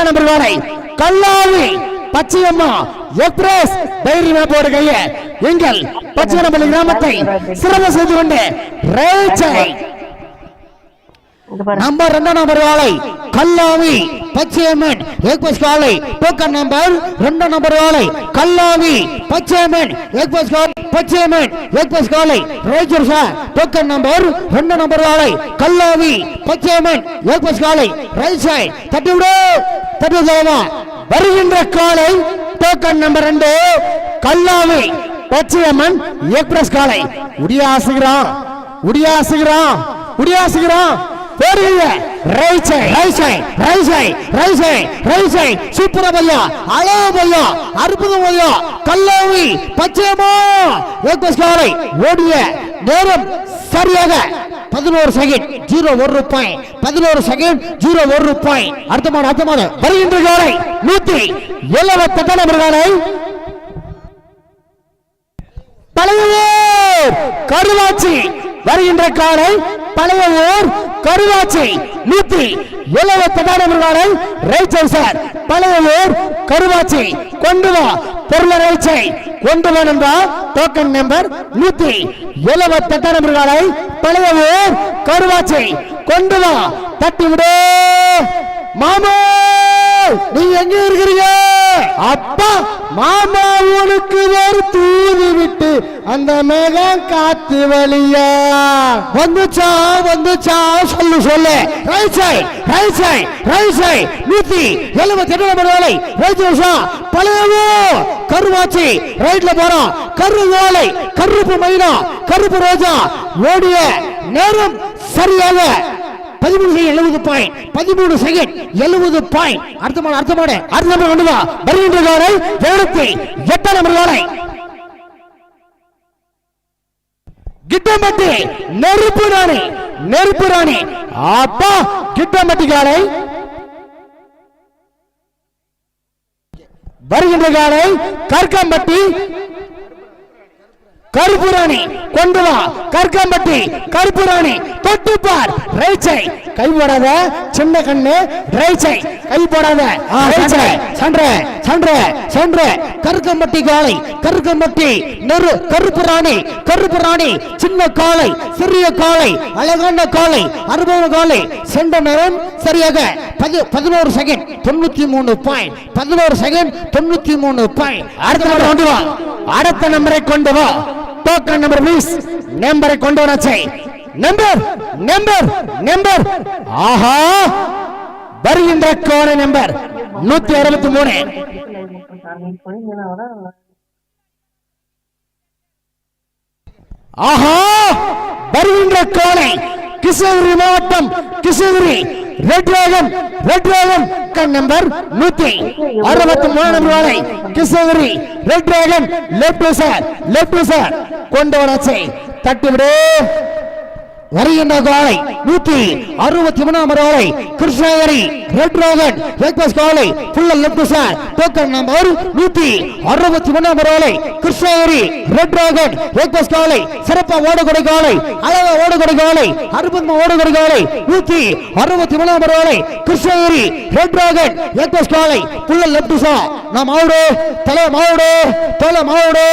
இரண்டாம் number Kallavi Pachaiyamma express diary மேப்போடு எங்கள் பச்சை நம்பர் கிராமத்தை சிறப்பு செய்து கொண்டு ரேச்சை நம்பர் ரெண்டாம் நம்பர் வாழை. கல்லாவி பச்சையம்மன் எக்பஸ் காலை டோக்கன் நம்பர் ரெண்டாம் நம்பர் வாழை. கல்லாவி பச்சையம்மன் எக்பஸ் காலை பச்சையம்மன் எக்பஸ் காலை ரேஜர் சார் டோக்கன் நம்பர் ரெண்டாம் நம்பர் வாழை. கல்லாவி பச்சையம்மன் ஏக்பஸ் காலை ரைட் சைட் தட்டி விடு தட்டி விடுமா வருகின்ற காலை டோக்கன் நம்பர் ரெண்டு. கல்லாவி பச்சையம்மன் எக்ஸ்பிரஸ் காலை உடியாசுகிறான் உடியாசுகிறான் உடியாசுகிறான். போடுங்க right side right side right side right side right side சூப்பரா பையா அழகு பையா அற்புதம் பையா கல்லாவி பச்சையம்மா. ஏக்பஸ் காலை ஓடிய நேரம் சரியாக பதினோரு செகண்ட் ஜீரோ ஒரு ரூபாய். பதினோரு செகண்ட் ஜீரோ ஒரு ரூபாய். அர்த்தமான மாடு அடுத்த மாடு வருகின்ற காலை நூத்தி எழுபத்தெட்டு நம்பர் காலை. பழையூர் கருவாச்சி வருகின்ற காலை பழையூர் கருவாச்சி நூத்தி எழுபத்தி எட்டாம் காலை ரைச்சை சார். பழையூர் கருவாச்சி கொண்டு வா பொருள ரைச்சை. கொண்டு வா நண்பா டோக்கன் நம்பர் நூத்தி எழுபத்தி எட்டாம் காலை பழையூர் கருவாச்சி கொண்டு வா தட்டி விடு மாமா நீ எங்க இருக்கிறீங்க? அப்பா மாமா உனக்கு ஒரு தூது விட்டு அந்த மேகம் காத்து வழியா. வந்துச்சா வந்துச்சா சொல்லு சொல்லு. Right side right side right side. நூத்தி எழுபத்தி எட்டு நம்பர் வேலை. ரைட் வருஷம் பழையவோ கருவாச்சி. ரைட்ல போறோம். கரு வேலை கருப்பு மைனா கருப்பு ரோஜா. ஓடிய நேரம் சரியாக பதிமூணு செகண்ட் எழுபது பாயிண்ட் பதிமூணு செகண்ட் எழுபது பாயிண்ட் அடுத்த மாடு அடுத்த மாடு. அடுத்த நம்பர் கொண்டு வா. வருகின்ற காலை எழுபத்தி எட்டாம் நம்பர் காலை கிட்டம்பட்டி நெருப்பு ராணி. நெருப்பு ராணி. அப்பா கிட்டம்பட்டி காலை வருகின்ற காலை கற்கம்பட்டி. கருப்புராணி கொண்டு வா கற்கம்பட்டி கருப்புராணி தொட்டுப்பார் ரைச்சை. கை போடாத. சின்ன கண்ணு. ரைச்சை. கை போடாத. ரைச்சை. சென்ற சென்ற. சன்ற கருக்கம்பட்டி காளை கருக்கம்பட்டி நெரு கருப்பு ராணி சின்ன காளை சிறிய காளை அழகான காளை அனுபவ காளை. சென்ற நேரம் சரியாக பதி- பதினோரு செகண்ட் தொண்ணூத்தி மூணு பாயிண்ட் பதினோரு செகண்ட் தொண்ணூத்தி மூணு பாயிண்ட் அடுத்த நம்பர் கொண்டு வா. அடுத்த நம்பரை கொண்டு வா. டோக்கன் நம்பர் ப்ளீஸ் நம்பரை கொண்டு வராச்சே நம்பர் நம்பர் நம்பர் ஆஹா. வருகின்ற கோண நம்பர் நூத்தி அறுபத்தி மூணு. ஆஹா! வருகின்ற கோணை கிருஷ்ணகிரி மாவட்டம் Krishnagiri. Red dragon red dragon கண் நம்பர் நூத்தி அறுபத்தி மூணு நம்பர் வாழை. Krishnagiri red dragon left sir left sir கொண்டு வராச்சே வருகின்ற காலை நூத்தி அறுபத்தி மூணாம் வாழை கிருஷ்ணகிரி ரெட் ரோகன் பிரேக்பாஸ்ட் காலை ஃபுல்ல லெப்ட் சார் டோக்கன் நம்பர் நூத்தி அறுபத்தி மூணாம் வாழை கிருஷ்ணகிரி ரெட் டிராகன் பிரேக்பாஸ்ட் காலை சிறப்பா ஓடக்கூடிய காலை அழகா ஓடக்கூடிய காலை அற்புதமா ஓடக்கூடிய காலை நூத்தி அறுபத்தி மூணாம் வாழை கிருஷ்ணகிரி ரெட் டிராகன் பிரேக்பாஸ்ட் காலை ஃபுல்ல லெப்ட் சார் நான் மாவுடு தலை மாவுடு தலை மாவுடு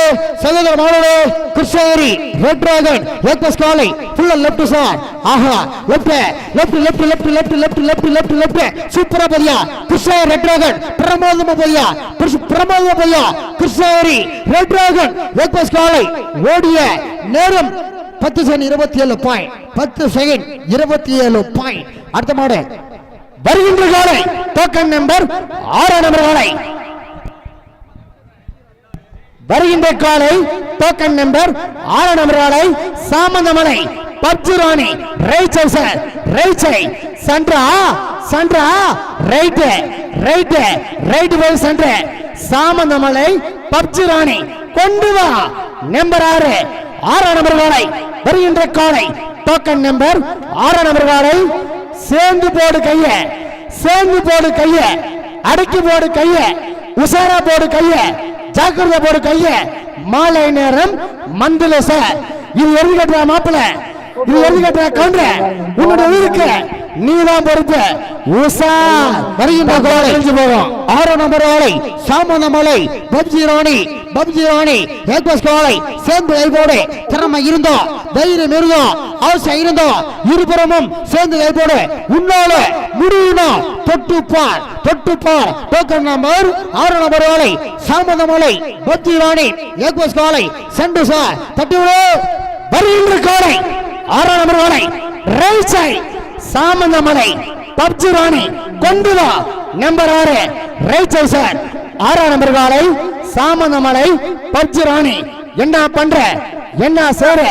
சகோதர மாவுடு கிருஷ்ணகிரி ரெட் டிராகன் பிரேக்பாஸ்ட் காலை ஃபுல்ல லெப்ட் சார். ஆஹா left left left left left left left left left சூப்பரா போதியா கிருஷ்ணா ரெட் டிராகன். பிரமாதமா போதியா பிரமாதமா போதியா கிருஷ்ணகிரி ரெட் டிராகன். பிரேக்பாஸ்ட் காலை ஓடிய நேரம் பத்து செகண்ட் இருபத்தி ஏழு பாயிண்ட் பத்து செகண்ட் இருபத்தி ஏழு பாயிண்ட் அடுத்த மாடு. வருகின்ற காலை டோக்கன் நம்பர் ஆறாம் நம்பர் காலை. வருகின்ற காலை டோக்கன் நம்பர் ஆறாம் நம்பர் காலை சாமந்தமலை பப்ஜுராணி ரைட் சார் ரைட் சைட் சன்றா சன்றா ரைட் ரைட் ரைட் போய் சன்ற சாமந்தமலை பப்ஜுராணி கொண்டு வா நம்பர் ஆறு ஆறாம் நம்பர் காலை வருகின்ற காலை டோக்கன் நம்பர் ஆறாம் நம்பர் காலை சேர்ந்து போடு கைய சேர்ந்து போடு கைய அடக்கி போடு கைய உசாரா போடு கைய ஜாக்கிரதை போடு கைய. மாலை நேரம் மந்தல சார் இது எருது கட்டுற மாப்பிள. இது எருது கட்டுற கவுண்டர். உன்னோட உயிருக்கு நீதான் பொறுப்பு உஷா வருகின்ற கோலை போகும். ஆறு நம்பர் கோலை சாமந்தமலை பப்ஜி ராணி பப்ஜி ராணி ஏக்வஸ் கோலை சேர்ந்து கைபோடு திறமை இருந்தோம் தைரியம் இருந்தோம் ஆசை இருந்தோம். இருபுறமும் சேர்ந்து கைபோடு உன்னால முடியணும் தொட்டுப்பார் தொட்டுப்பார் டோக்கன் நம்பர் ஆறு நம்பர் கோலை சாமந்தமலை பப்ஜி ராணி ஏக்வஸ் கோலை சென்று சார் தட்டி விடு. வருகின்ற கோலை ஆறாம் நம்பர் கோலை ரைட் சாமந்த சாமந்தமலை பப்ஜி ராணி கொண்டுவா நம்பர் ஆறு ரைட் சார். ஆறாம் நம்பர் காலை சாமந்தமலை பப்ஜி ராணி. என்ன பண்ற? என்ன சேர?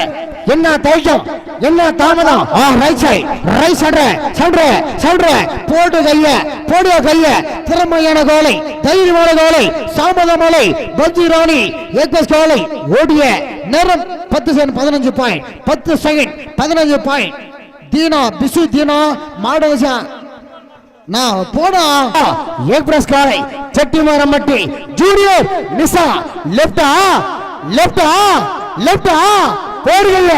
என்ன தைக்கம்? என்ன தாமதம்? ஆ ரைட் சைட் ரைட் சொல்ற சொல்ற சொல்ற போடு கைய போடு கைய. திறமையான கோலை தைரியமான கோலை சாமந்தமலை பப்ஜி ராணி ஏக்வஸ் கோலை ஓடிய நேரம் பத்து செகண்ட் பதினஞ்சு பாயிண்ட் பத்து செகண்ட் பதினஞ்சு பாயிண்ட் தீனா பிசு தீனா மாடவசா நான் போடா. எக்ஸ்பிரஸ் காலை செட்டிமாரம்பட்டி ஜூனியர் நிசா. லெப்டா லெஃப்டா லெஃப்டா போடுங்க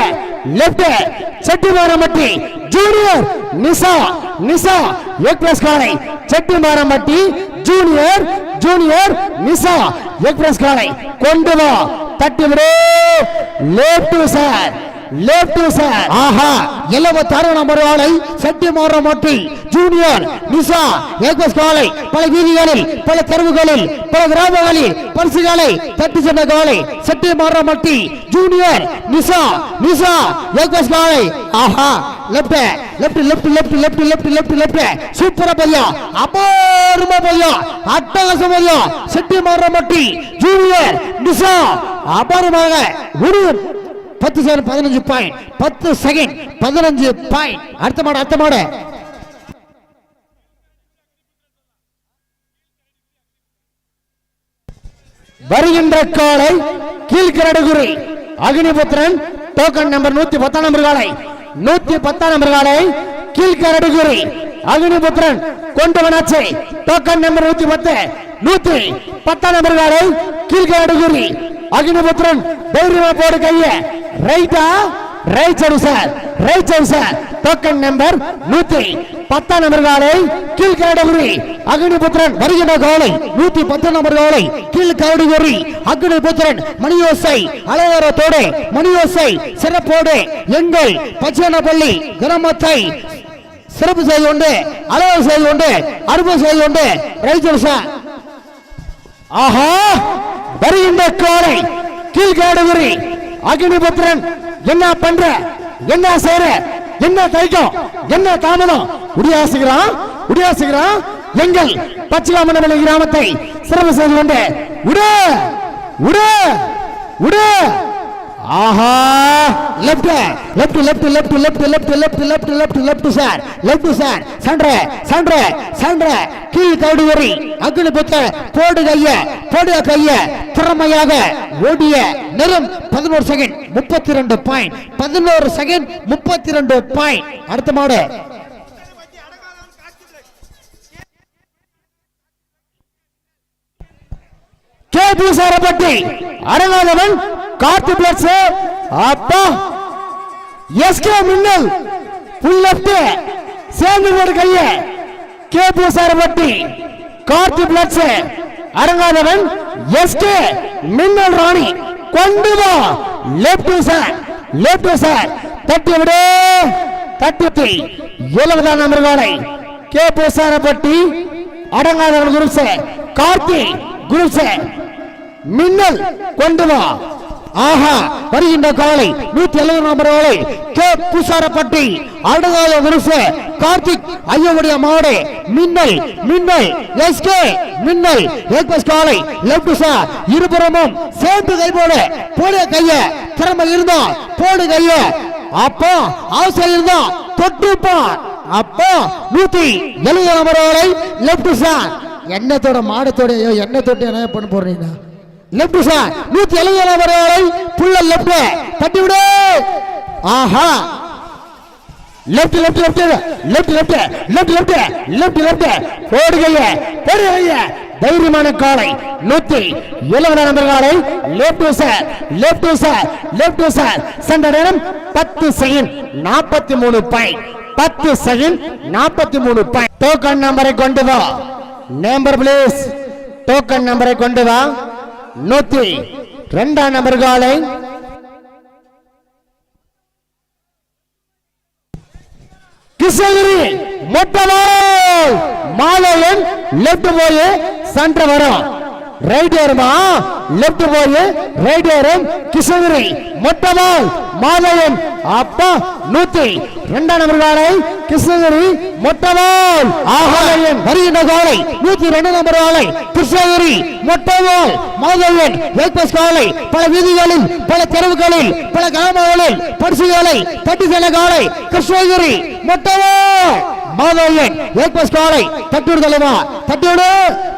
left Chettimarampatti junior Nisha. Nisha. Express காலை Chettimarampatti junior junior Nisha. Express காரை கொண்டு வா. தட்டி விடு லெஃப்ட் சார் லெஃப்ட் சார் ஆஹா இலவ தர நம்பர் ஆளை செட்டி மாறமாட்டி ஜூனியர் நிசா ஏகஸ் காலை பல வீதிகளில் பல தெருவுகளில் பல கிராமங்களில் பரிசுகளை தட்டி சென்ற காலை செட்டி மாறமாட்டி ஜூனியர் நிசா நிசா ஏகஸ் காலை. ஆஹா left left left left left left left left சூப்பரா பையா அபாரமா பையா அட்டகாசம் பையா செட்டி மாறமாட்டி ஜூனியர் நிசா அபாரமாக ஒரு பத்து செகண்ட் பதினஞ்சு பாயிண்ட் பத்து செகண்ட் பதினஞ்சு பாயிண்ட் அடுத்த மாடு அடுத்த மாடு. வருகின்ற காலை கீழ்கரடுகுறி அக்னிபுத்திரன் டோக்கன் நம்பர் நூத்தி பத்தாம் நம்பர் காலை. நூத்தி பத்தாம் நம்பர் காலை கீழ்கரடுகுறி அக்னிபுத்திரன் கொண்டு வனாச்சை டோக்கன் நம்பர் நூத்தி பத்து நூத்தி பத்தாம் நம்பர் காலை கீழ்கரடுகுறி அக்னிபுத்திரன் தைரியமா போடு கைய. ரைட்டா ரைட் சரி சார் ரைட் சரி சார் டோக்கன் நம்பர் நூத்தி பத்தாம் நம்பர் காலை கீழ் கேடகுரி அக்னிபுத்திரன் வருகின்ற காலை நூத்தி பத்து நம்பர் காலை கீழ் கேடகுரி அக்னிபுத்திரன் மணியோசை அலங்காரத்தோடு மணியோசை சிறப்போடு எங்கள் பச்சனப்பள்ளி கிராமத்தை சிறப்பு செய்து கொண்டு அலவல் செய்து கொண்டு அறுப்பு செய்து கொண்டு ரைட் சார் ஆஹா! வருகின்ற காலை. கீழ் கேடகுரி அக்னிபுத்திரன் என்ன பண்ற? என்ன செய்யற என்ன தைக்கம்? என்ன தாமதம்? உடியாசுகிறான் உடியாசுகிறான் எங்கள் பச்சிலாமணமலை கிராமத்தை சிறப்பு செய்து கொண்டு உடு உடு உடு ஆஹா! Left left left left left left left left left left sir left sir சென்ற சென்ற சென்ற கீழ் கவுடுவரி அக்னி புத்த போடு கைய போடு கைய திறமையாக ஓடிய நிறம் பதினோரு செகண்ட் முப்பத்தி ரெண்டு பாயிண்ட் பதினோரு செகண்ட் முப்பத்தி ரெண்டு பாயிண்ட் அடுத்த மாடு. கேபி சாரப்பட்டி. அரங்காதவன் கார்த்தி பிளஸ் அப்பா எஸ்கே மின்னல். புல் லெஃப்ட் சேர்ந்து ஒரு கைய. கேபி சாரப்பட்டி. கார்த்தி பிளட்ஸ். எஸ் எஸ்கே மின்னல் ராணி. கொண்டு வா. Left sir. Left sir. தட்டி விடு. தட்டி எழுபதாம் நம்பர் காலை கேபி சாரப்பட்டி. அடங்காதவன் குருசே கார்த்தி. குருசே மின்னல் கொண்டு வா. ஆஹா வருகின்ற காலை நூத்தி எழுபது நம்பர் வேலை கே. பூசாரப்பட்டி அடுகாத விருசு கார்த்திக் ஐயவுடைய மாடு. மின்னல் மின்னல் எஸ்கே மின்னல். ஏக்பஸ் காலை லெப்ட் சார் இருபுறமும் சேர்ந்து கை போடு போடு கைய திறமை இருந்தா போடு கைய. அப்போ அவசியம் இருந்தா தொட்டுப்பா அப்போ நூத்தி எழுபது நம்பர் வேலை லெப்ட் சா எண்ணத்தோட மாடத்தோட ஐயோ எண்ணத்தோட என்ன பண்ண போறீங்க? லெப்ட் சார் நூத்தி எழுபது நம்பர் புள்ள லெப்ட் தட்டி விடு. ஆஹா. Left left left left left left left left left போடுகைய போடுகைய தைரியமான காலை. நூத்தி எழுபது நம்பர் காலை left sir left sir left sir சென்ற நேரம் பத்து செகண்ட் நாற்பத்தி மூணு பாயிண்ட் பத்து செகண்ட் நாற்பத்தி மூணு பாயிண்ட் டோக்கன் நம்பரை கொண்டு வா. நம்பர் பிளீஸ் டோக்கன் நம்பரை கொண்டு வா. நூத்தி ரெண்டாம் நம்பர் காலை. கிருஷ்ணகிரி மொட்டமால் மாலையன் லெப்ட் போய் சென்ற வரும். ரைட் ஏறுமா லெப்ட் போய் ரைட் ஏறும் கிருஷ்ணகிரி மொட்டமால் மாதவன் அப்பா நூத்தி. இரண்டாம் நம்பர் காலை கிருஷ்ணகிரி மொட்டமால் ஆகாயன் வருகின்ற காலை. நூத்தி ரெண்டு நம்பர் காலை கிருஷ்ணகிரி மொட்டமால் மாதவன் ஏக்பஸ் காலை. பல வீதிகளில் பல தெருவுகளில் பல கிராமங்களில் பரிசுகளை தட்டி செல்ல காலை கிருஷ்ணகிரி மொட்டமால் மாதவன் ஏக்பஸ் காலை தட்டூர் தலைவா தட்டூடு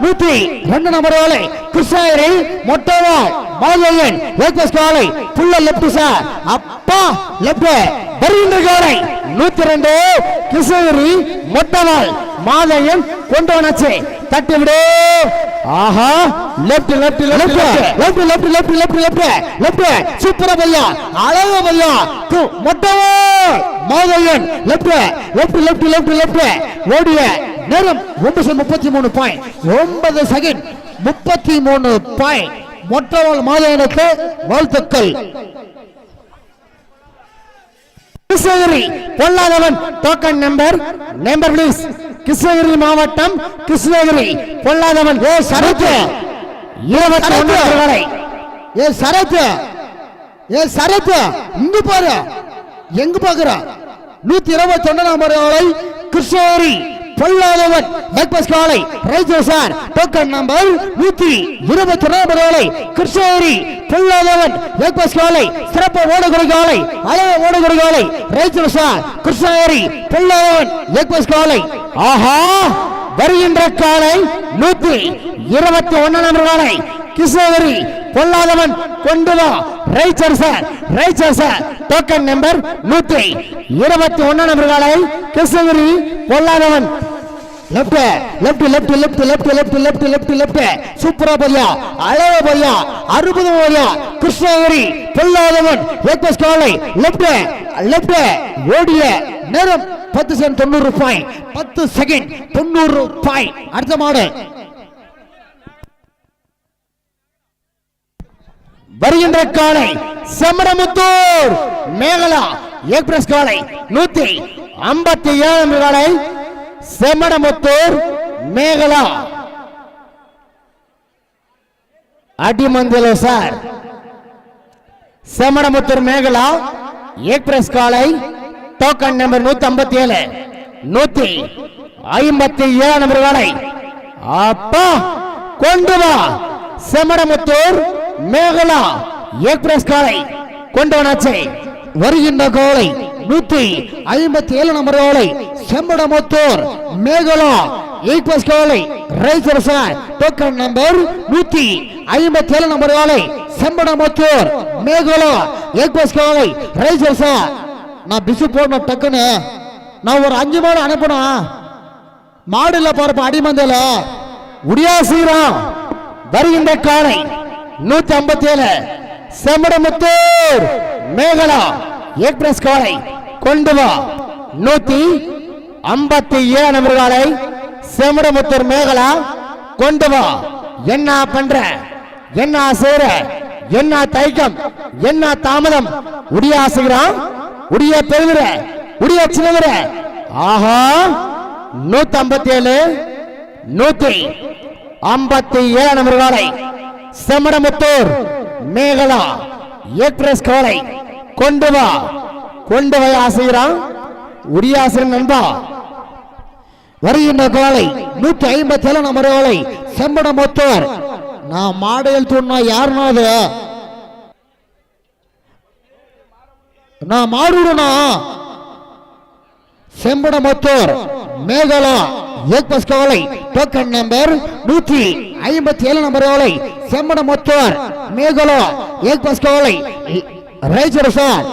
நூத்தி ரெண்டு நம்பர் வேலை கிருஷ்ணகிரி மொட்டவா மாதவன் ஏக்பஸ் காலை புள்ள லெப்ட் சார் அப்பா லெப்ட் வருகின்ற காலை நூத்தி ரெண்டு கிருஷ்ணகிரி மொட்டவாள். மாதையன் கொண்டு வனாச்சு தட்டி விடு. ஆஹா. Left left left left. Left. Left left left left சூப்பரா பையா. அழகு பையா. மொட்டவோ Mathaiyan left left left left left. ஓடிய நேரம் ஒன்பது முப்பத்தி மூணு பாயிண்ட் ஒன்பது செகண்ட் முப்பத்தி மூணு பாயிண்ட் மொட்டவாள் மாதையனுக்கு வாழ்த்துக்கள். Krishnagiri Polladhavan token number number please Krishnagiri மாவட்டம் கிருஷ்ணகிரி. பொல்லாதவன் ஏ சரத்து இருபத்தி ஒன்று வரை. ஏ சரத்து ஏ சரத்து இங்க பாரு. எங்க பாக்குற நூத்தி இருபத்தி ஒன்னாம் நம்பர் கிருஷ்ணகிரி. பொல்லாதவன். எக்பஸ் காலை ரைஜர் சார் டோக்கன் நம்பர் நூத்தி இருபத்தி ஒன்பது காலை கிருஷ்ணகிரி. பொல்லாதவன். எக்பஸ் காலை சிறப்பு ஓடுகுறை காலை அழகு ஓடுகுறை காலை ரைஜர் சார் கிருஷ்ணகிரி. பொல்லாதவன். எக்பஸ் காலை ஆஹா வருகின்ற காலை நூத்தி இருபத்தி ஒன்னாம் நம்பர் காலை கிருஷ்ணகிரி. பொல்லாதவன் கொண்டு வா ரைச்சர் சார் ரைச்சர் சார் டோக்கன் நம்பர் நூத்தி இருபத்தி ஒன்னாம் நம்பர் காலை Krishnagiri. Polladhavan left left left left left left left left left. சூப்பரா பையா அழக பையா அற்புதம் பையா கிருஷ்ணகிரி பொல்லாதவன் எக்பஸ் காலை லெஃப்ட் லெஃப்ட் ஓடிய நேரம் பத்து செகண்ட் தொண்ணூறு ரூபாய். பத்து செகண்ட் தொண்ணூறு ரூபாய். அடுத்த மாடு. வருகின்ற காலை செம்மடமுத்தூர் மேகலா எக்ஸ்பிரஸ் காலை நூத்தி ஐம்பத்தி ஏழாம் காலை. செமணமுத்தூர் மேகலா. அடிமந்தில சார். செமணமுத்தூர் மேகலா எக்ஸ்பிரஸ் காலை டோக்கன் நம்பர் நூத்தி ஐம்பத்தி ஏழு நூத்தி ஐம்பத்தி ஏழு நம்பர் காலை. அப்பா கொண்டு வா. செமடமுத்தூர் மேகலா எக்ஸ்பிரஸ் காலை கொண்டு வனாச்சே வருகின்ற கோலை. நூத்தி ஐம்பத்தி ஏழு நம்பர் ஓலை செம்படமுத்தூர் மேகலா ஈக்வஸ் கோலை ரைசர் சார் டோக்கன் நம்பர் நூத்தி ஐம்பத்தி ஏழு நம்பர் ஓலை செம்படமுத்தூர் மேகலா ஈக்வஸ் கோலை ரைசர் சார் நான் பிசு போடணும் டக்குன்னு. நான் ஒரு அஞ்சு மாடு அனுப்பணும் மாடுல போறப்ப அடிமந்தல உடியாசீரம் வருகின்ற காலை நூத்தி ஐம்பத்தி ஏழு. செம்படமுத்தூர் மேகலா எக்ஸ்பிரஸ் காலை கொண்டு வா. நூத்தி ஐம்பத்தி ஏழு நம்பர் காலை மேகலா கொண்டு வா. என்ன பண்ற? என்ன செய்ற? என்ன தைக்கம்? என்ன தாமதம்? உடியாசுகிறான் உடைய பெருகிற உடைய சின்னகிற ஆஹா நூத்தி ஐம்பத்தி ஏழு நூத்தி ஐம்பத்தி ஏழு நம்பர் காலை மேகலா எக்ஸ்பிரஸ் காலை கொண்டு வா. கொண்டு போய் ஆசைகிறான் உரியாசிரியன் நண்பா. வருகின்ற கோலை நூத்தி ஐம்பத்தி ஏழு நம்பர் கோலை செம்படமுத்தூர் நான் மாடையில் தூண்ணா யாருன்னா அது? நான் மாடுடனா? செம்படமுத்தூர் மேகலா. ஏக்பஸ் கோலை டோக்கன் நம்பர் நூத்தி ஐம்பத்தி ஏழு நம்பர் கோலை செம்படமுத்தூர் மேகலா. ஏக்பஸ் கோலை ரைச்சர் சார்.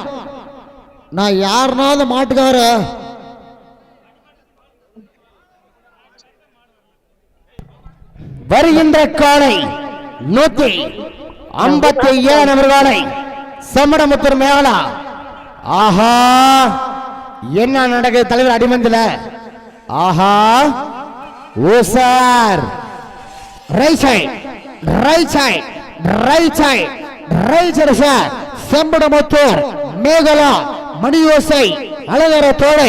நான் யாருனாவது மாட்டுக்கார? வருகின்ற காலை நூத்தி ஐம்பத்தி ஏழு நம்பர் காலை செம்மடமுத்தூர் மேகலா ஆஹா என்ன நடக்குது தலைவர் அடிமந்தில? ஆஹா ஓசார் right side right side right side right side sir. Sembadamuthur Megala. மணியோசை அலங்காரத்தோட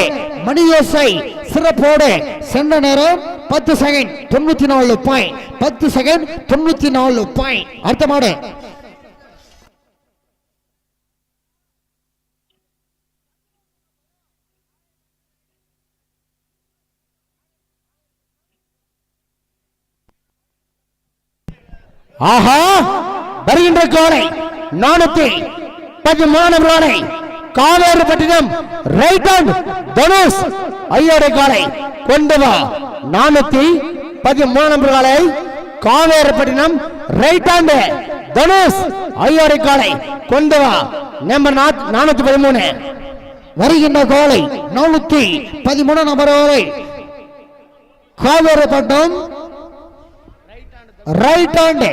மணியோசை சிறப்போடு சென்ற நேரம் பத்து செகண்ட் தொண்ணூத்தி நாலு பாயிண்ட் பத்து செகண்ட் தொண்ணூத்தி நாலு பாயிண்ட் அடுத்த மாடு. ஆஹா வருகின்ற கோடை நானூத்தி பத்து மாணவர்களை காவேரிப்பட்டினம் ரைட் ஹேண்ட் தனுஷ். ஐயோட காலை கொண்டு வா. நானூத்தி பதிமூணு நம்பர் காலை. Kaveripattinam right hand Dhanush. ஐயோட காலை கொண்டு வா. நம்பர் நானூத்தி பதிமூணு. வருகின்ற கோலை நானூத்தி பதிமூணு நம்பர் கோலை. காவேரிப்பட்டம் ரைட் ஹேண்ட்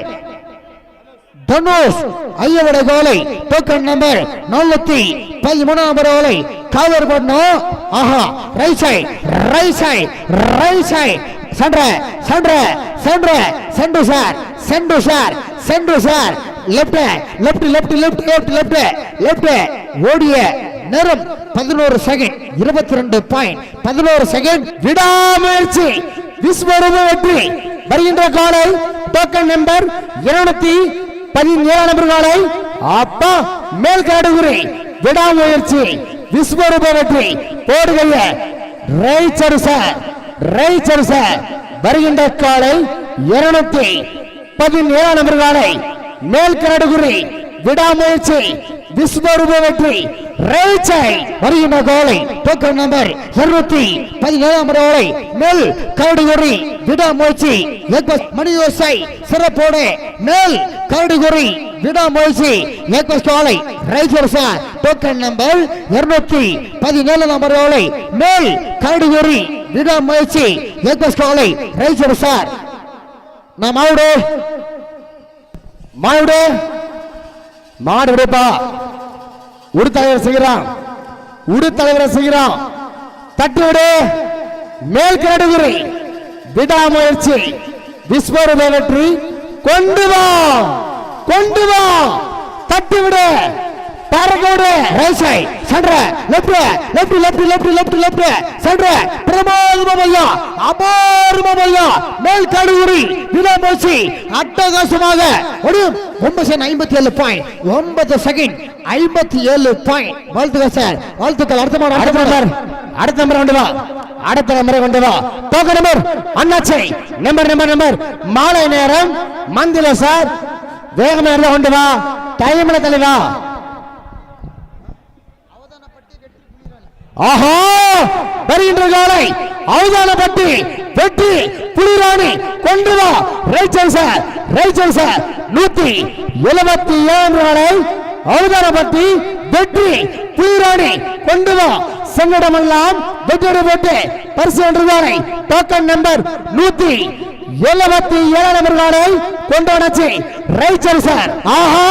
தனுஷ் ஐயவட கோலை டோக்கன் நம்பர் நானூத்தி பதிமூணாம் ஓலை கவர் பண்ணும் ஆஹா right side right side right side சென்ற சென்ற சென்ற சென்று சார் சென்று சார் சென்று sir. Left left left left left left left ஓடிய நேரம் பதினோரு செகண்ட் இருபத்தி ரெண்டு பாயிண்ட் பதினோரு செகண்ட் விடாமுயற்சி விஸ்வரூப வெற்றி. வருகின்ற காலை டோக்கன் நம்பர் இருநூத்தி பதினேழு நம்பர் அப்பா மேல் கேட்டகுரி விடாமுயற்சி விஸ்வரூப வெற்றி போடுகைய ரைச்சருச ரைச்சருச வருகின்ற காலை இருநூத்தி பதினேழு நபர்களை காலை மேல் கேட்டகுரி விடாமுயற்சி விஸ்வரூப வெற்றி வருகின்ற கோலை? டோக்கன் நம்பர் இருநூத்தி பதினேழாம் ஓலை. மேல் கரடுகுறி விடாமுயற்சி. எக்பஸ் மணியோசை சிறப்போடு மேல் கரடுகுறி விடாமுயற்சி. எக்பஸ் கோலை ரைசர் சார் டோக்கன் நம்பர் இருநூத்தி பதினேழு நம்பர் ஓலை. மேல் கரடுகுறி விடாமுயற்சி. எக்பஸ் கோலை ரைசர் சார் நான் அவுடு மாடு. மாடு விடுப்பா. உடு தலைவர் செய்கிறான் உடு தலைவரை செய்கிறான் தட்டுவிடு. மேல் கேடுகுறி விடாமுயற்சி. விஸ்வரூப வெற்றி. கொண்டு வா. கொண்டு வா. தட்டி போடு right side center left left left left left left சென்ற பிரமாதமையா அபாரமையா மேல் கடுகுறி. விடாமோசி அட்டகாசமாக. ஒடியும் ஒன்பது ஐம்பத்தி ஏழு பாயிண்ட் ஒன்பது செகண்ட் ஐம்பத்தி ஏழு பாயிண்ட் வாழ்த்துக்கள் சார் வாழ்த்துக்கள். அடுத்த மாடு அடுத்த நம்பர் அடுத்த நம்பர் கொண்டு வா. அடுத்த நம்பரை கொண்டு வா. டோக்க நம்பர் அண்ணாச்சை. நம்பர் நம்பர் நம்பர் மாலை நேரம். மந்தில சார் வேகமா இருந்தா கொண்டு வா. டைம்ல தலைவா ஆஹா! வருகின்ற காலை அவதானப்பட்டி வெற்றி புலிராணி கொண்டு வா. ரைச்சல் சார் ரைச்சல் சார் நூத்தி எழுபத்தி ஏழு நாளை அவதானப்பட்டி வெற்றி புலிராணி கொண்டு வா. சென்னிடமெல்லாம் வெற்றி போட்டு பரிசு வென்றுதானை டோக்கன் நம்பர் நூத்தி எழுபத்தி ஏழு நம்பர்களை கொண்டு வந்தாச்சு ரைச்சல் சார். ஆஹா!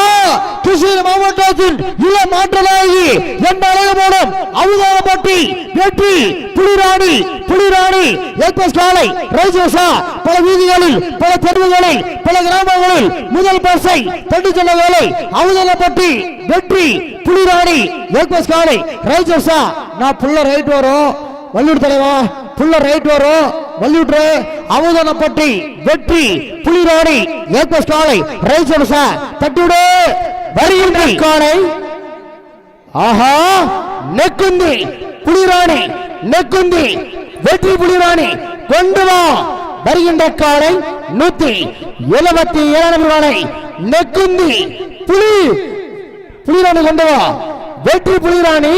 கிருஷ்ணகிரி மாவட்டத்தின் இள மாற்றலாகி என்ற அழகு மூலம் அவதாரப்பட்டி வெற்றி புலிராணி புலிராணி எக்பஸ் காலை ரைஜோசா பல வீதிகளில் பல தெருவுகளில் பல கிராமங்களில் முதல் பஸ்ஸை தட்டி செல்ல வேலை அவதாரப்பட்டி வெற்றி புலிராணி எக்பஸ் காலை சார். நான் புள்ள ரைட் வரும். வள்ளூர் தலைவா புள்ள ரைட் வரும். வள்ளியூர் அவதானப்பட்டி வெற்றி புலிராணி ஏற்பஸ் காலை ரைசர் சார் தட்டிவிடு வருகின்ற காலை ஆஹா நெக்குந்தி புலிராணி நெக்குந்தி வெற்றி புலிராணி கொண்டு வா. வருகின்ற காலை நூத்தி எழுபத்தி ஏழு காலை நெக்குந்தி புலி புலிராணி கொண்டு வா. வெற்றி புலிராணி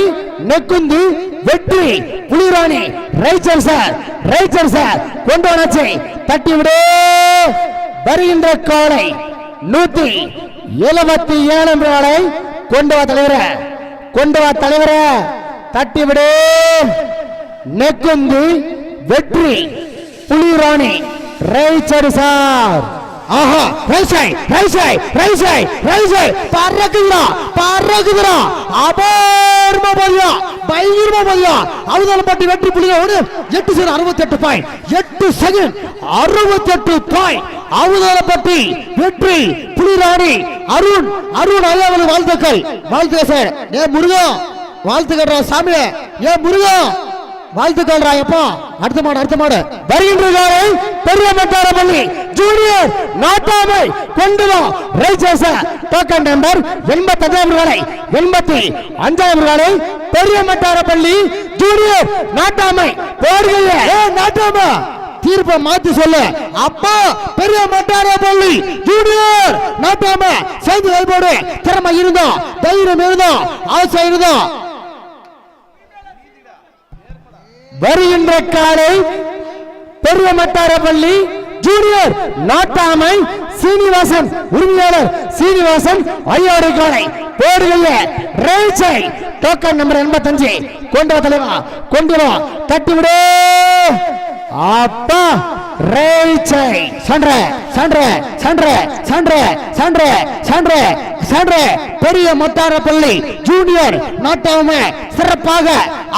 நெக்குந்து வெற்றி புலிராணி. ரைச்சர் சார் ரைச்சர் சார் கொண்டு வந்தாச்சு. தட்டி வருகின்ற காலை நூத்தி எழுபத்தி ஏழு நாளை கொண்டு வா தலைவர. கொண்டு வா தலைவர. தட்டிவிடு. நெக்குந்து வெற்றி புலிராணி. ரைச்சர் சார் ஆஹா. ரைசை ரைசை ரைசை ரைசை பறக்குதுடா பறக்குதுடா. அபாரமா பதியா பயங்கரமா போதியா அவதானப்பட்டி வெற்றி புள்ளியோடு எட்டு சரி அறுபத்தி எட்டு பாயிண்ட் எட்டு செகண்ட் அறுபத்தி எட்டு பாயிண்ட் அவதானப்பட்டி வெற்றி புலிராணி அருண் அருண் ஐயாவது வாழ்த்துக்கள். வாழ்த்துக்கள் சார். ஏ முருகா வாழ்த்துக்கள் சாமியே. ஏ முருகா. வாழ்த்துக்கள் ராயப்பா. அடுத்த மாடு அடுத்த மாடு. வருகின்ற காலை பெரிய மட்டாரப்பள்ளி ஜூனியர் நாட்டாமை கொண்டு வா ரைசேச டோக்கன் நம்பர் எண்பத்தி அஞ்சாம் காலை எண்பத்தி அஞ்சாம் காலை பெரிய பள்ளி ஜூனியர் நாட்டாமை போடுகைய ஏ நாட்டாமா. தீர்ப்பை மாத்தி சொல்லு. அப்பா பெரிய மட்டார பள்ளி ஜூனியர் நாட்டாம. சேர்ந்து வைப்போடு திறமை இருந்தோம் தைரியம் இருந்தோம் ஆசை இருந்தோம். வருகின்ற காலை பெரிய மட்டாரப்பள்ளி ஜூனியர் நாட்டாமை சீனிவாசன் உரிமையாளர் சீனிவாசன் ஐயாறு காலை போடுகைய ரேச்சை டோக்கன் நம்பர் எண்பத்தஞ்சு. கொண்டு வா தலைவா கொண்டு வா. தட்டி விடு அப்பா ரேச்சை சன்ற சன்ற சன்ற சன்ற சன்ற சன்ற சன்ற பெரிய மொத்தார பள்ளி ஜூனியர் நாட்டாம சிறப்பாக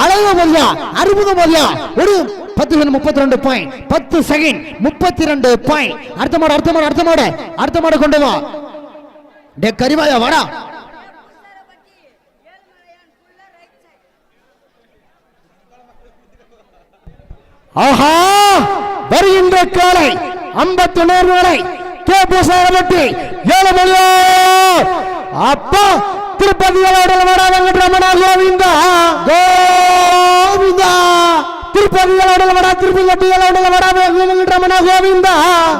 அழகு மொழியா அறுபது மொழியா ஒரு பத்து முப்பத்தி ரெண்டு பாயிண்ட் பத்து செகண்ட் முப்பத்தி ரெண்டு பாயிண்ட் அடுத்த மாடு அடுத்த மாடு அடுத்த மாடு அடுத்த மாடு கொண்டு வா. டே கரிவாயா வாடா. ஆஹா! வருகின்ற காலை ஐம்பத்தி நேர்களை கே பூசாரப்பட்டி ஏழு மணியோ அப்பா திருப்பதி வட வெங்கட்ரமணா கோவிந்தா. கோவிந்தா! திருப்பதி வட திருப்பதி வட வெங்கட்ரமணா கோவிந்தா.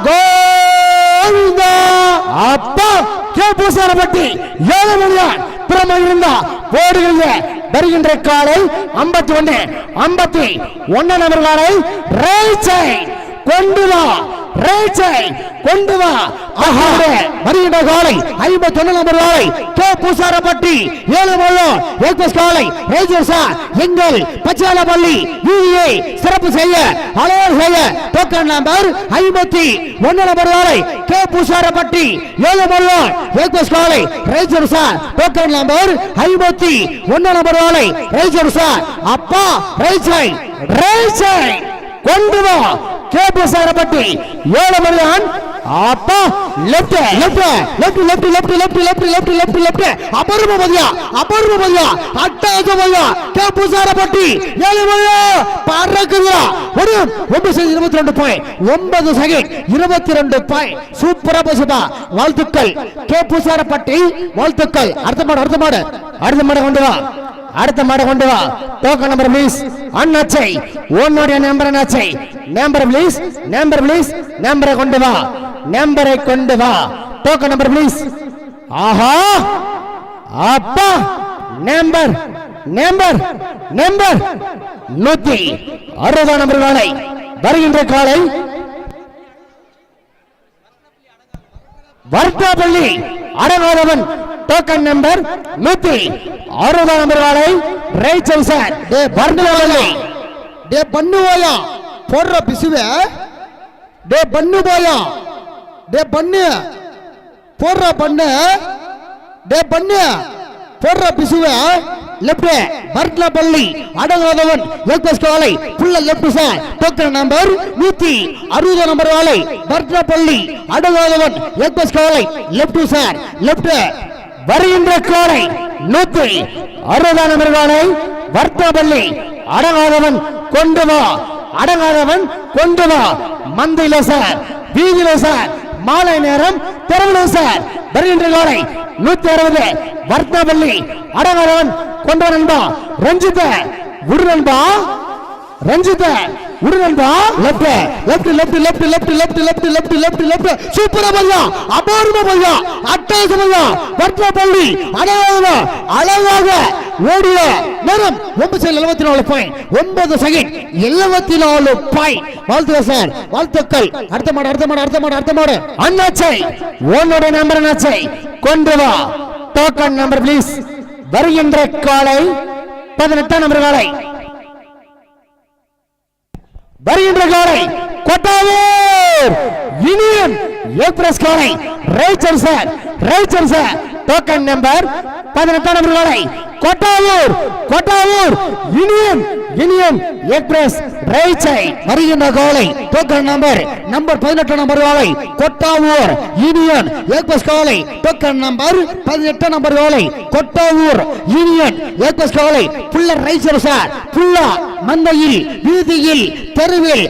கோவிந்தா! அப்பா கே பூசாரப்பட்டி ஏழு மணியா திறமை இருந்தா போடுகிறீங்க வருகின்ற காலை ஐம்பத்தி ஒன்று ஐம்பத்தி ஒன்னு நபர் காலை ரேச்சை ரேச்சை கொண்டு வா. ஆஹா வருகின்ற காலை ஐம்பத்தி ஒண்ணு நம்பர் காலை கே பூசாரப்பட்டி ஏழு மொழம் ஏக்பஸ் காலை ரேஜர்ஸா எங்கள் பச்சாலப்பள்ளி வீதியை சிறப்பு செய்ய அலோர் செய்ய டோக்கன் நம்பர் ஐம்பத்தி ஒண்ணு நம்பர் காலை கே பூசாரப்பட்டி ஏழு மொழம் ஏக்பஸ் காலை ரேஜர்ஸா டோக்கன் நம்பர் ஐம்பத்தி ஒண்ணு நம்பர் காலை ரேஜர்ஸா அப்பா ரேச்சை ரேச்சை கொண்டு வா. கேபிஎஸ் ஆரப்பட்டி ஏழு மணிதான். அப்பா left left left left left left left left left left அபூர்வ பதியா அபூர்வ பதியா அட்டாக பதியா கேபிஎஸ் ஆரப்பட்டி ஏழு மணியா பறக்குதுரா ஒரு ஒன்பது இருபத்தி ரெண்டு பாயிண்ட் ஒன்பது செகண்ட் இருபத்தி ரெண்டு பாயிண்ட் சூப்பரா பேசுதா வாழ்த்துக்கள். கேபிஎஸ் ஆரப்பட்டி வாழ்த்துக்கள். அடுத்த மாடு அடுத்த மாடு அடுத்த மாடு கொண்டு வா. அடுத்த மாடு கொண்டு வா. டோக்கன் நம்பர் ப்ளீஸ் அண்ணாச்சை உன்னுடைய நம்பர் அண்ணாச்சை நம்பர் ப்ளீஸ் நம்பர் ப்ளீஸ் நம்பரை கொண்டு வா. நம்பரை கொண்டு வா. டோக்கன் நம்பர் ப்ளீஸ் ஆஹா. அப்பா. நம்பர் நம்பர் நம்பர் நூத்தி அறுபதாம் நம்பர் காலை வருகின்ற காலை. வர்த்தாபள்ளி அடங்காதவன். டோக்கன் நம்பர் நூத்தி அறுபதாம் நம்பர் வாழை ரேச்சல் சார் டே வர்த்தாப்பள்ளி டே பண்ணு போயா? போடுற பிசுவே. டே பண்ணு போயா? டே பண்ணு. போடுற பண்ணு. டே பண்ணு. போடுற பிசுவே. லெப்ட் பர்ட்ல பள்ளி அடங்காதவன் லோகேஷ் காலை புல்ல லெப்ட் சார் டோக்கன் நம்பர் நூத்தி அறுபது நம்பர் வாலை பர்ட்ல பள்ளி அடங்காதவன் லோகேஷ் காலை லெப்ட் சார் லெப்ட் வருகின்ற காலை நூத்தி அறுபதாம் நம்பர் காலை பள்ளி அடங்காதவன் கொண்டு வா. அடங்காதவன் கொண்டு வா. மந்தையில சார் வீதியில சார் மாலை நேரம் தெருவில சார். வருகின்ற காலை நூத்தி அறுபது வர்த்தபள்ளி அடங்காதவன் கொண்ட நண்பா ரஞ்சித விடு நண்பா ரஞ்சித விடு நண்பா left left left left left left left left left left சூப்பரா பையா அபாரமா பையா அட்டாச பையா வர்த்தா பள்ளி அழகாக அழகாக ஓடிய நேரம் ஒன்பது செகண்ட் எழுபத்தி நாலு பாயிண்ட் ஒன்பது செகண்ட் எழுபத்தி நாலு பாயிண்ட் வாழ்த்துக்கள் சார் வாழ்த்துக்கள். அடுத்த மாடு அடுத்த மாடு அடுத்த மாடு அடுத்த மாடு. அண்ணாச்சை. உன்னுடைய நம்பர் அண்ணாச்சை. கொண்டு வா. டோக்கன் நம்பர் ப்ளீஸ் வருகின்ற காலை பதினெட்டாம் நம்பர் காலை. வருகின்ற காலை கொட்டாவூர். யூனியன் எக்ஸ்பிரஸ் காலை. ரைச்சர் சார் ரைச்சர் சார் டோக்கன் நம்பர் பதினெட்டாம் நம்பர் காலை. Kottavur Kottavur. Union union express ரைச்சை வருகின்ற காலை. டோக்கன் நம்பர் நம்பர் பதினெட்டாம் நம்பர் காலை. கொட்டாவூர் யூனியன் எக்ஸ்பிரஸ் காலை. டோக்கன் நம்பர் பதினெட்டாம் நம்பர் காலை. கொட்டாவூர் யூனியன் எக்ஸ்பிரஸ் காலை. புள்ள ரைசர் சார் புள்ளா மந்தையில் வீதியில் தெருவில்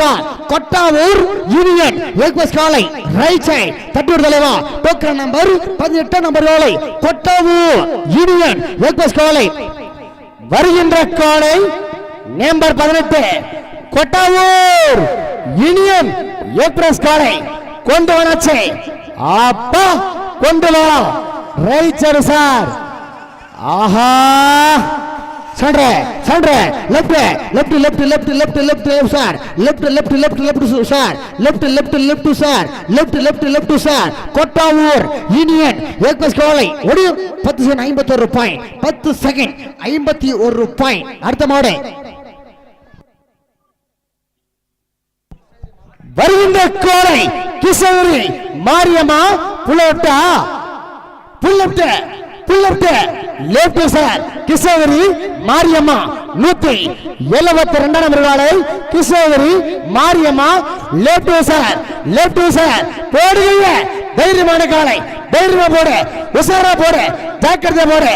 சார் கொட்டாவூர் யூனியன் ஏக்பஸ் கோலை ரைச்சை தட்டூர் தலைவா. டோக்கன் நம்பர் பதினெட்டு நம்பர் காலை கொட்டாவூர் யூனியன் ஏக்பஸ் காலை. வருகின்ற காலை நம்பர் பதினெட்டு கொட்டாவூர் யூனியன் எக்ஸ்பிரஸ் காலை. கொண்டு வனாச்சு அப்பா கொண்டு வா. ரைச்சர் சார். ஆஹா. சண்ட சண்ட left left left left left left sir left left left left sir left left left sir left left left sir Kottavur union ஏகஸ் கோலை ஒடியும் பத்து செகண்ட் ஐம்பத்தொரு பாயிண்ட் பத்து செகண்ட் ஐம்பத்தி ஒரு பாயிண்ட் அடுத்த மாடு. வருகின்ற கோலை கிருஷ்ணகிரி மாரியம்மா புலோட்டா புல்லப்ட புல்லப்ட லேப்டு சார் கிருஷ்ணகிரி மாரியம்மா. நூத்தி எழுபத்தி ரெண்டாம் number Krishnagiri Mariamma. Left sir left sir போடுங்க தைரியமான காலை தைரியமா போடு உசாரா போடு ஜாக்கிரதையா போடு.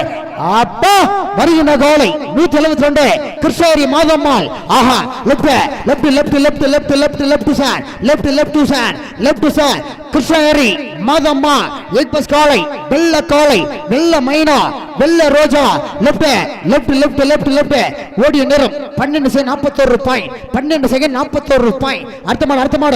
அப்பா வருகின்ற கோலை நூத்தி எழுபத்தி ரெண்டு கிருஷ்ணகிரி மாதம்மாள். ஆஹா left left left left left left left sir left left sir left sir Krishnagiri Mathamma egg காலை வெள்ள காலை வெள்ள மைனா வெள்ள ரோஜா. Left left left left left ஓடிய நேரம் பன்னெண்டு செகண்ட் நாற்பத்தோரு ரூபாய். பன்னெண்டு செகண்ட் நாற்பத்தோரு ரூபாய். அடுத்த மாடு அடுத்த மாடு.